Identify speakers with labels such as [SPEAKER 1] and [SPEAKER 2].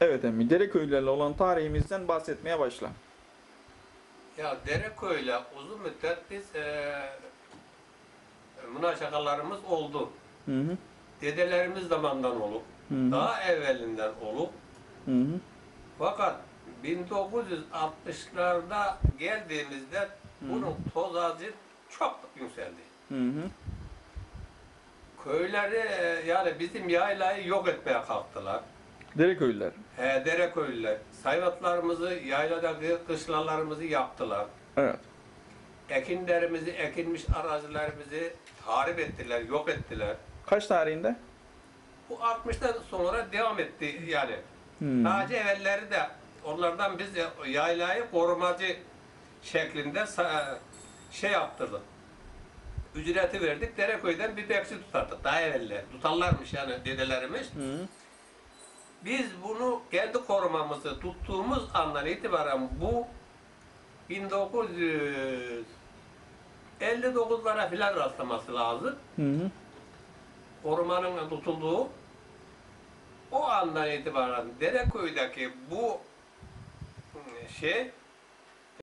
[SPEAKER 1] Evet emmi. Dere köylülerle olan tarihimizden bahsetmeye başla.
[SPEAKER 2] Ya Dereköy'le uzun müddet biz eee münakaşalarımız oldu.
[SPEAKER 1] Hı hı.
[SPEAKER 2] Dedelerimiz zamandan olup,
[SPEAKER 1] Hı hı.
[SPEAKER 2] daha evvelinden olup,
[SPEAKER 1] Hı hı.
[SPEAKER 2] fakat 1960'larda geldiğimizde bunun toz ağacı çok yükseldi.
[SPEAKER 1] Hı hı.
[SPEAKER 2] Köyleri e, yani bizim yaylayı yok etmeye kalktılar.
[SPEAKER 1] Dere köylüler.
[SPEAKER 2] E, dere köylüler. Sayvatlarımızı, yayladaki kışlalarımızı yaptılar.
[SPEAKER 1] Evet.
[SPEAKER 2] Ekinlerimizi, ekilmiş arazilerimizi tahrip ettiler, yok ettiler.
[SPEAKER 1] Kaç tarihinde?
[SPEAKER 2] Bu 60'tan sonra devam etti yani.
[SPEAKER 1] Hı.
[SPEAKER 2] Daha evvelleri de onlardan biz yaylayı korumacı şeklinde sa- şey yaptırdık. Ücreti verdik. Dereköy'den bir bekçi tutardık. Daha evvelle. Tutarlarmış yani dedelerimiz.
[SPEAKER 1] Hı.
[SPEAKER 2] Biz bunu kendi korumamızı tuttuğumuz andan itibaren bu 1959'lara filan rastlaması lazım.
[SPEAKER 1] Hı hı.
[SPEAKER 2] Korumanın tutulduğu o andan itibaren Dereköy'deki bu şey